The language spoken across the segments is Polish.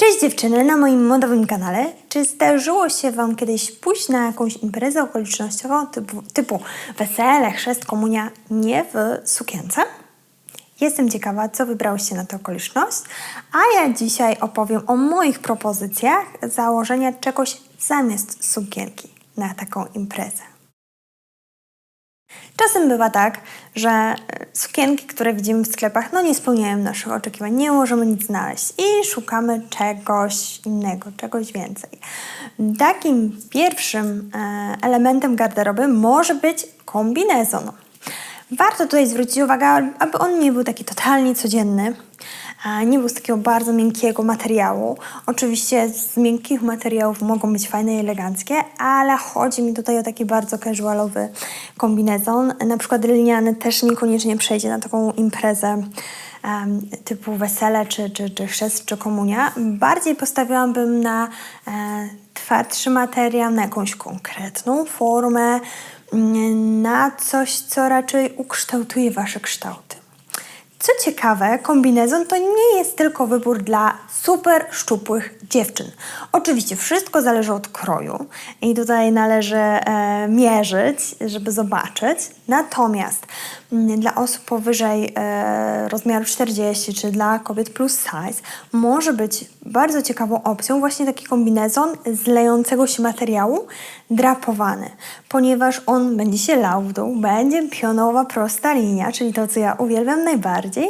Cześć dziewczyny na moim modowym kanale. Czy zdarzyło się Wam kiedyś pójść na jakąś imprezę okolicznościową typu, typu wesele, chrzest, komunia nie w sukience? Jestem ciekawa, co wybrałyście na tę okoliczność, a ja dzisiaj opowiem o moich propozycjach założenia czegoś zamiast sukienki na taką imprezę. Czasem bywa tak, że e, sukienki, które widzimy w sklepach, no nie spełniają naszych oczekiwań, nie możemy nic znaleźć i szukamy czegoś innego, czegoś więcej. Takim pierwszym e, elementem garderoby może być kombinezon. Warto tutaj zwrócić uwagę, aby on nie był taki totalnie codzienny, nie był z takiego bardzo miękkiego materiału. Oczywiście z miękkich materiałów mogą być fajne i eleganckie, ale chodzi mi tutaj o taki bardzo casualowy kombinezon. Na przykład liniany też niekoniecznie przejdzie na taką imprezę um, typu wesele, czy, czy, czy chrzest, czy komunia. Bardziej postawiłabym na e, twardszy materiał, na jakąś konkretną formę, mm, na coś, co raczej ukształtuje Wasze kształty. Co ciekawe, kombinezon to nie jest tylko wybór dla super szczupłych dziewczyn. Oczywiście wszystko zależy od kroju i tutaj należy e, mierzyć, żeby zobaczyć. Natomiast dla osób powyżej e, rozmiaru 40 czy dla kobiet plus size może być bardzo ciekawą opcją właśnie taki kombinezon z lejącego się materiału drapowany, ponieważ on będzie się lał w dół, będzie pionowa prosta linia, czyli to, co ja uwielbiam najbardziej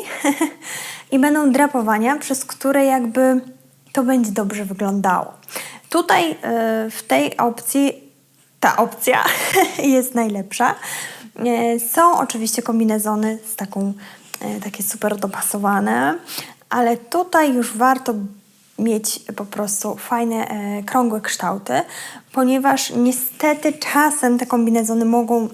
i będą drapowania, przez które jakby to będzie dobrze wyglądało. Tutaj yy, w tej opcji ta opcja jest najlepsza. Yy, są oczywiście kombinezony z taką, yy, takie super dopasowane, ale tutaj już warto mieć po prostu fajne, e, krągłe kształty, ponieważ niestety czasem te kombinezony mogą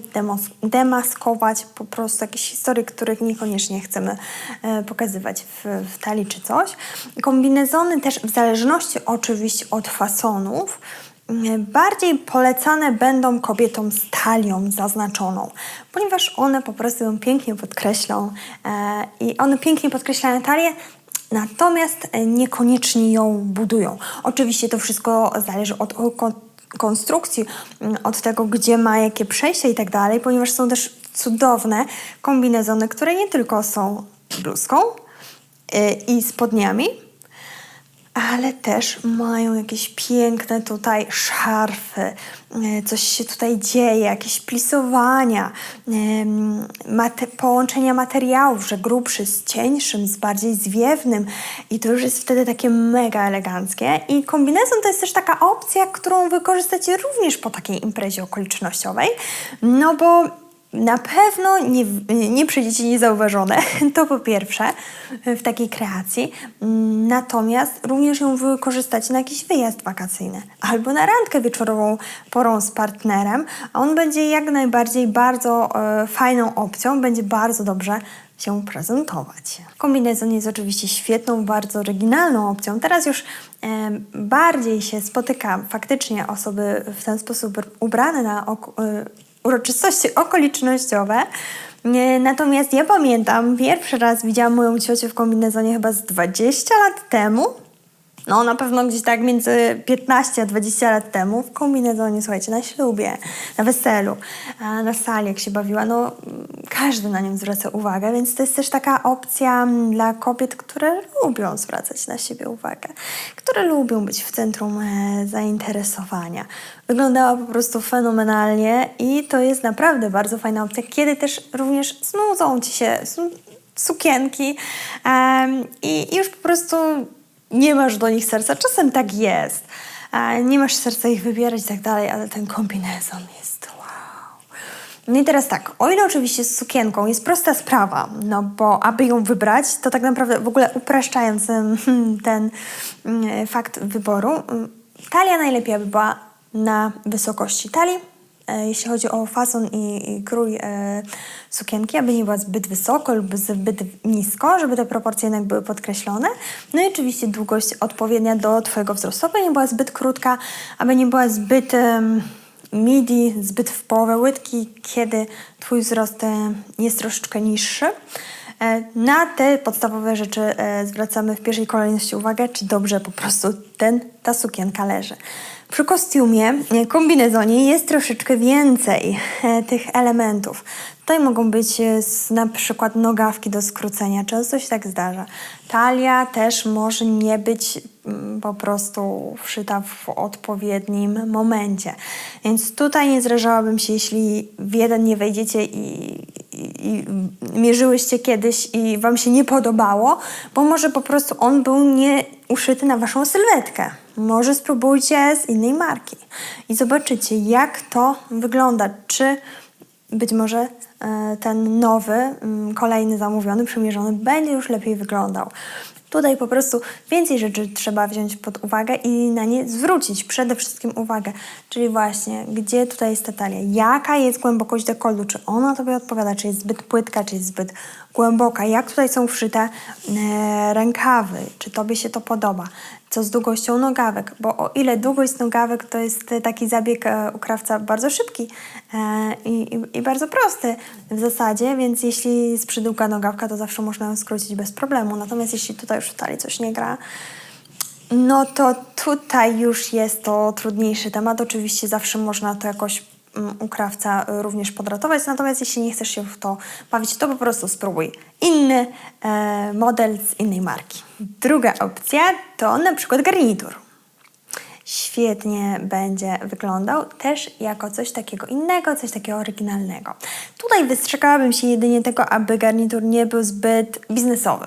demaskować po prostu jakieś historie, których niekoniecznie chcemy e, pokazywać w, w talii czy coś. Kombinezony też w zależności oczywiście od fasonów, Bardziej polecane będą kobietom z talią zaznaczoną, ponieważ one po prostu ją pięknie podkreślą e, i one pięknie podkreślają talię, natomiast e, niekoniecznie ją budują. Oczywiście to wszystko zależy od konstrukcji, od tego, gdzie ma jakie przejście i tak dalej, ponieważ są też cudowne kombinezony, które nie tylko są bluzką e, i spodniami, ale też mają jakieś piękne tutaj szarfy, e, coś się tutaj dzieje, jakieś plisowania, mate połączenia materiałów, że grubszy z cieńszym, z bardziej zwiewnym. I to już jest wtedy takie mega eleganckie. I kombinezon to jest też taka opcja, którą wykorzystacie również po takiej imprezie okolicznościowej, no bo na pewno nie, nie przyjdziecie niezauważone, to po pierwsze, w takiej kreacji. Natomiast również ją wykorzystacie na jakiś wyjazd wakacyjny albo na randkę wieczorową porą z partnerem. On będzie jak najbardziej bardzo e, fajną opcją, będzie bardzo dobrze się prezentować. Kombinezon jest oczywiście świetną, bardzo oryginalną opcją. Teraz już e, bardziej się spotyka faktycznie osoby w ten sposób ubrane na ok e, uroczystości okolicznościowe. Natomiast ja pamiętam, pierwszy raz widziałam moją ciocię w kombinezonie chyba z 20 lat temu no na pewno gdzieś tak między 15 a 20 lat temu w kombinezonie, słuchajcie, na ślubie, na weselu, na sali, jak się bawiła, no każdy na nim zwraca uwagę, więc to jest też taka opcja dla kobiet, które lubią zwracać na siebie uwagę, które lubią być w centrum e, zainteresowania. Wyglądała po prostu fenomenalnie i to jest naprawdę bardzo fajna opcja, kiedy też również znudzą Ci się sukienki um, i już po prostu nie masz do nich serca. Czasem tak jest. Nie masz serca ich wybierać i tak dalej, ale ten kombinezon jest. No i teraz tak, o ile oczywiście z sukienką jest prosta sprawa, no bo aby ją wybrać, to tak naprawdę w ogóle upraszczając ten, ten mm, fakt wyboru, mm, talia najlepiej aby była na wysokości talii, jeśli chodzi o fason i, i krój e, sukienki, aby nie była zbyt wysoko lub zbyt nisko, żeby te proporcje jednak były podkreślone. No i oczywiście długość odpowiednia do Twojego wzrostu, aby nie była zbyt krótka, aby nie była zbyt midi, zbyt w połowę łydki, kiedy Twój wzrost e, jest troszeczkę niższy. E, Na te podstawowe rzeczy e, zwracamy w pierwszej kolejności uwagę, czy dobrze po prostu ten, ta sukienka leży. Przy kostiumie, e, kombinezonie jest troszeczkę więcej e, tych elementów. Tutaj mogą być e, na przykład nogawki do skrócenia, często się tak zdarza. Talia też może nie być mm, po prostu wszyta w odpowiednim momencie. Więc tutaj nie zrażałabym się, jeśli w jeden nie wejdziecie i, i, i mierzyłyście kiedyś i wam się nie podobało, bo może po prostu on był nie uszyty na waszą sylwetkę. Może spróbujcie z innej marki i zobaczycie, jak to wygląda. Czy być może e, ten nowy, mm, kolejny zamówiony, przymierzony będzie już lepiej wyglądał. Tutaj po prostu więcej rzeczy trzeba wziąć pod uwagę i na nie zwrócić przede wszystkim uwagę. Czyli właśnie, gdzie tutaj jest ta talia, jaka jest głębokość dekoltu, czy ona Tobie odpowiada, czy jest zbyt płytka, czy jest zbyt głęboka, jak tutaj są wszyte e, rękawy, czy Tobie się to podoba, co z długością nogawek, bo o ile długość nogawek to jest e, taki zabieg e, u krawca bardzo szybki e, i, i, i bardzo prosty w zasadzie, więc jeśli jest przydługa nogawka, to zawsze można ją skrócić bez problemu. Natomiast jeśli tutaj już w talii coś nie gra, no to tutaj już jest to trudniejszy temat. Oczywiście zawsze można to jakoś u krawca y, również podratować, natomiast jeśli nie chcesz się w to bawić, to po prostu spróbuj inny e, model z innej marki. Druga opcja to na przykład garnitur. Świetnie będzie wyglądał też jako coś takiego innego, coś takiego oryginalnego. Tutaj wystrzegałabym się jedynie tego, aby garnitur nie był zbyt biznesowy.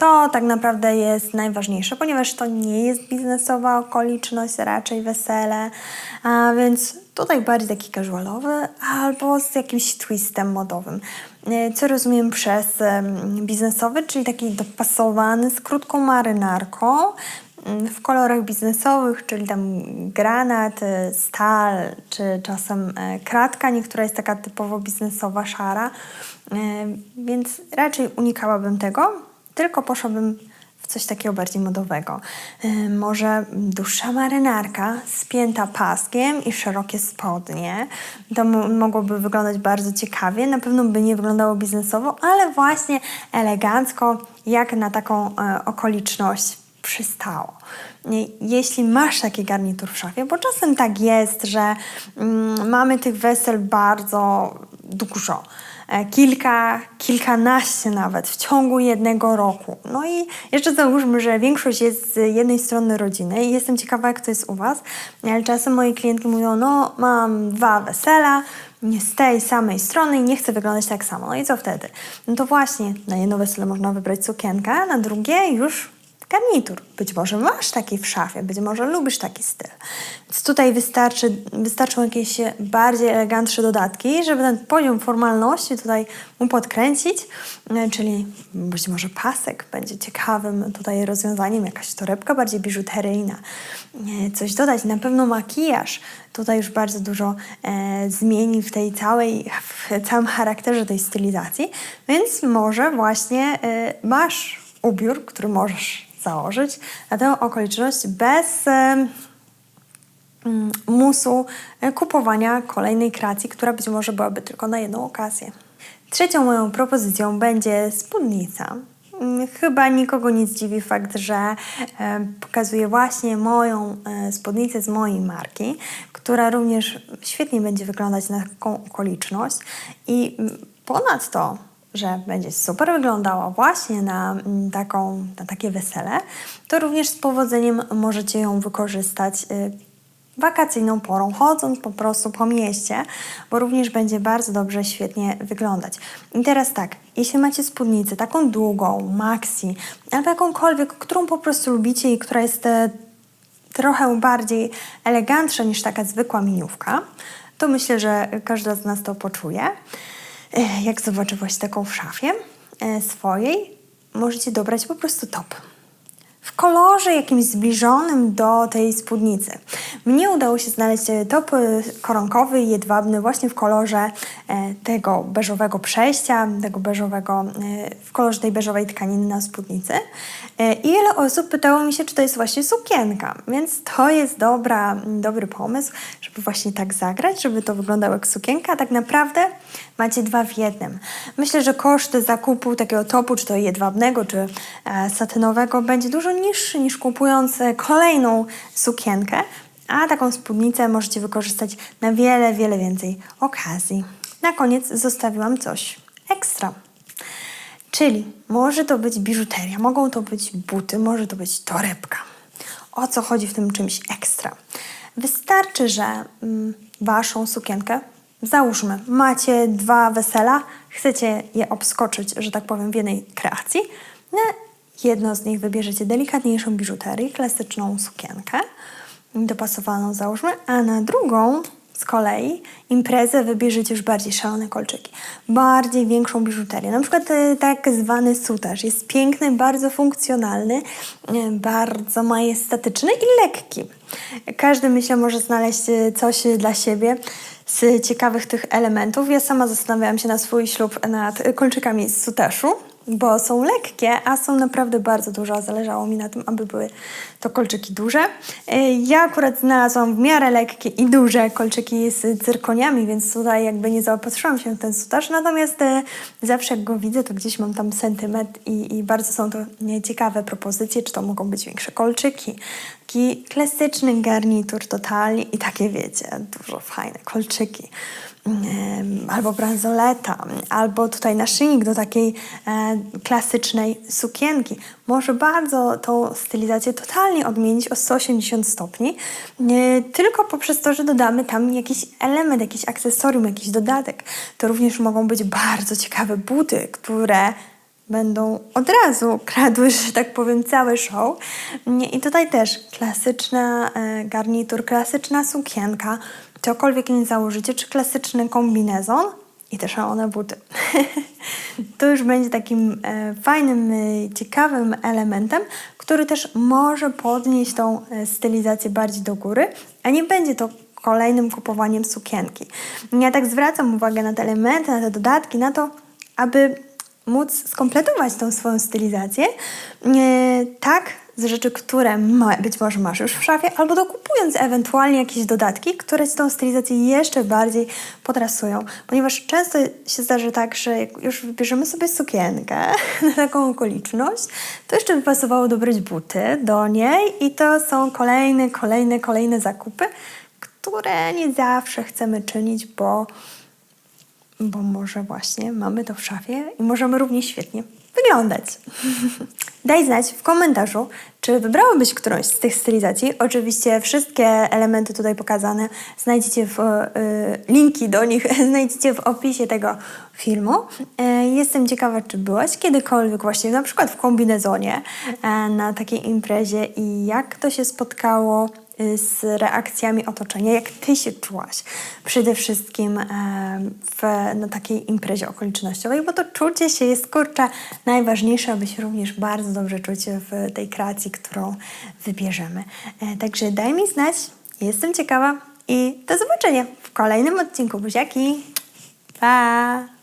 To tak naprawdę jest najważniejsze, ponieważ to nie jest biznesowa okoliczność, raczej wesele, a więc tutaj bardziej taki casualowy albo z jakimś twistem modowym. E, Co rozumiem przez biznesowy, czyli taki dopasowany z krótką marynarką, mm, w kolorach biznesowych, czyli tam granat, e, stal, czy czasem e, kratka, niektóra jest taka typowo biznesowa, szara, więc raczej unikałabym tego, tylko poszłabym w coś takiego bardziej modowego. Może dłuższa marynarka, spięta paskiem i szerokie spodnie. To mo- mogłoby wyglądać bardzo ciekawie. Na pewno by nie wyglądało biznesowo, ale właśnie elegancko, jak na taką e, okoliczność przystało. Jeśli masz taki garnitur w szafie, bo czasem tak jest, że mm, mamy tych wesel bardzo dużo. E, Kilka, kilkanaście nawet w ciągu jednego roku. No i jeszcze załóżmy, że większość jest z jednej strony rodziny i jestem ciekawa, jak to jest u Was, ale czasem moje klientki mówią, no mam dwa wesela, z tej samej strony i nie chcę wyglądać tak samo. No i co wtedy? No to właśnie na jedno wesele można wybrać sukienkę, na drugie już garnitur. Być może masz taki w szafie, być może lubisz taki styl. Więc tutaj wystarczy, wystarczą jakieś bardziej elegantsze dodatki, żeby ten poziom formalności tutaj mu podkręcić, e, czyli być może pasek będzie ciekawym tutaj rozwiązaniem, jakaś torebka bardziej biżuteryjna, e, coś dodać, na pewno makijaż tutaj już bardzo dużo e, zmieni w tej całej, w całym charakterze tej stylizacji, więc może właśnie e, masz ubiór, który możesz założyć na tę okoliczność bez mm, musu e, kupowania kolejnej kreacji, która być może byłaby tylko na jedną okazję. Trzecią moją propozycją będzie spódnica. Mm, Chyba nikogo nie zdziwi fakt, że e, pokazuję właśnie moją e, spódnicę z mojej marki, która również świetnie będzie wyglądać na taką okoliczność i mm, ponadto że będzie super wyglądała właśnie na, mm, taką, na takie wesele, to również z powodzeniem możecie ją wykorzystać y, wakacyjną porą, chodząc po prostu po mieście, bo również będzie bardzo dobrze, świetnie wyglądać. I teraz tak, jeśli macie spódnicę taką długą, maxi, albo jakąkolwiek, którą po prostu lubicie i która jest e, trochę bardziej elegantsza niż taka zwykła miniówka, to myślę, że każda z nas to poczuje. E, Jak zobaczy właśnie taką w szafie e, swojej, możecie dobrać po prostu top. W kolorze jakimś zbliżonym do tej spódnicy. Mnie udało się znaleźć e, top koronkowy jedwabny właśnie w kolorze tego beżowego przejścia, tego beżowego, w kolorze tej beżowej tkaniny na spódnicy. I wiele osób pytało mi się, czy to jest właśnie sukienka, więc to jest dobra, dobry pomysł, żeby właśnie tak zagrać, żeby to wyglądało jak sukienka. Tak naprawdę Macie dwa w jednym. Myślę, że koszt zakupu takiego topu, czy to jedwabnego, czy e, satynowego, będzie dużo niższy niż kupując e, kolejną sukienkę, a taką spódnicę możecie wykorzystać na wiele, wiele więcej okazji. Na koniec zostawiłam coś ekstra. Czyli może to być biżuteria, mogą to być buty, może to być torebka. O co chodzi w tym czymś ekstra? Wystarczy, że mm, waszą sukienkę, załóżmy, macie dwa wesela, chcecie je obskoczyć, że tak powiem, w jednej kreacji. Na jedno z nich wybierzecie delikatniejszą biżuterię, klasyczną sukienkę, dopasowaną załóżmy, a na drugą z kolei imprezę wybierzecie już bardziej szalone kolczyki, bardziej większą biżuterię. Na przykład e, tak zwany sutarz jest piękny, bardzo funkcjonalny, e, bardzo majestatyczny i lekki. Każdy myślę może znaleźć e, coś dla siebie z ciekawych tych elementów. Ja sama zastanawiałam się na swój ślub nad kolczykami z sutaszu bo są lekkie, a są naprawdę bardzo duże. Zależało mi na tym, aby były to kolczyki duże. E, ja akurat znalazłam w miarę lekkie i duże kolczyki z cyrkoniami, więc tutaj jakby nie zaopatrzyłam się w ten sutaż. Natomiast e, zawsze jak go widzę, to gdzieś mam tam sentymetr i, i bardzo są to ciekawe propozycje, czy to mogą być większe kolczyki. Taki klasyczny garnitur totalnie i takie wiecie, dużo fajne kolczyki albo bransoleta, albo tutaj naszyjnik do takiej e, klasycznej sukienki. Może bardzo tą stylizację totalnie odmienić o 180 stopni, e, tylko poprzez to, że dodamy tam jakiś element, jakiś akcesorium, jakiś dodatek. To również mogą być bardzo ciekawe buty, które będą od razu kradły, że tak powiem, cały show. I tutaj też klasyczna e, garnitur, klasyczna sukienka, cokolwiek nie założycie, czy klasyczny kombinezon i te szalone buty. to już będzie takim e, fajnym, e, ciekawym elementem, który też może podnieść tą stylizację bardziej do góry, a nie będzie to kolejnym kupowaniem sukienki. Ja tak zwracam uwagę na te elementy, na te dodatki, na to, aby móc skompletować tą swoją stylizację e, tak z rzeczy, które ma, być może masz już w szafie, albo dokupując ewentualnie jakieś dodatki, które ci tą stylizację jeszcze bardziej podrasują. Ponieważ często się zdarzy tak, że jak już wybierzemy sobie sukienkę na taką okoliczność, to jeszcze by pasowało dobrać buty do niej i to są kolejne, kolejne, kolejne zakupy, które nie zawsze chcemy czynić, bo bo może właśnie mamy to w szafie i możemy równie świetnie wyglądać. Daj znać w komentarzu, czy wybrałabyś którąś z tych stylizacji. Oczywiście wszystkie elementy tutaj pokazane znajdziecie w, y, linki do nich znajdziecie w opisie tego filmu. Y, jestem ciekawa, czy byłaś kiedykolwiek właśnie na przykład w kombinezonie y, na takiej imprezie i jak to się spotkało z reakcjami otoczenia, jak ty się czułaś przede wszystkim w, na takiej imprezie okolicznościowej, bo to czucie się jest kurczę najważniejsze, aby się również bardzo dobrze czuć w tej kreacji, którą wybierzemy. E, także daj mi znać, jestem ciekawa i do zobaczenia w kolejnym odcinku Buziaki. Pa!